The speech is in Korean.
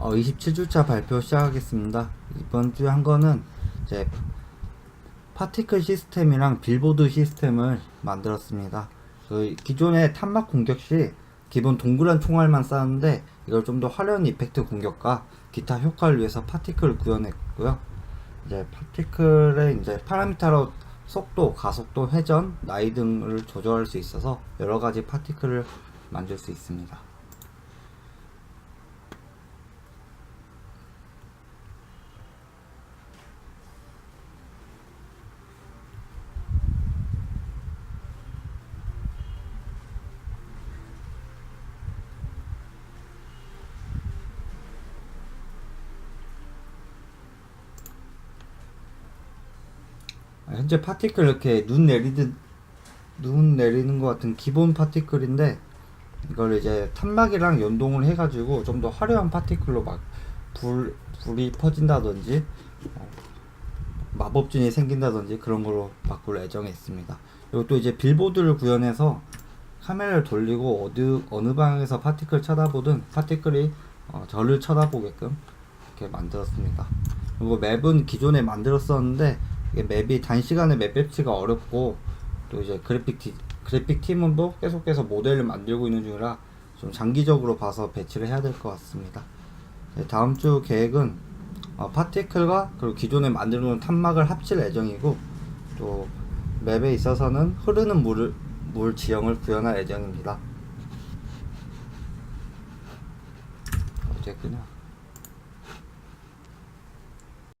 어, 27주차 발표 시작하겠습니다. 이번 주에 한 거는 이제 파티클 시스템이랑 빌보드 시스템을 만들었습니다. 그 기존의 탄막 공격 시 기본 동그란 총알만 쐈는데 이걸 좀 더 화려한 이펙트 공격과 기타 효과를 위해서 파티클을 구현했고요. 이제 파티클의 이제 파라미터로 속도, 가속도, 회전, 나이 등을 조절할 수 있어서 여러 가지 파티클을 만들 수 있습니다. 현재 파티클 이렇게 눈 내리듯 눈 내리는 것 같은 기본 파티클인데 이걸 이제 탄막이랑 연동을 해가지고 좀 더 화려한 파티클로 막 불, 불이 퍼진다든지 어, 마법진이 생긴다든지 그런 걸로 바꿀 예정에 있습니다. 그리고 또 이제 빌보드를 구현해서 카메라를 돌리고 어느 어느 방향에서 파티클 쳐다보든 파티클이 어, 저를 쳐다보게끔 이렇게 만들었습니다. 그리고 맵은 기존에 만들었었는데 이게 맵이 단시간에 맵 배치가 어렵고 또 이제 그래픽 티, 그래픽 팀은도 계속해서 모델을 만들고 있는 중이라 좀 장기적으로 봐서 배치를 해야 될 것 같습니다. 네, 다음 주 계획은 어, 파티클과 그리고 기존에 만들어 놓은 탄막을 합칠 예정이고 또 맵에 있어서는 흐르는 물을 물 지형을 구현할 예정입니다. 어쨌구나.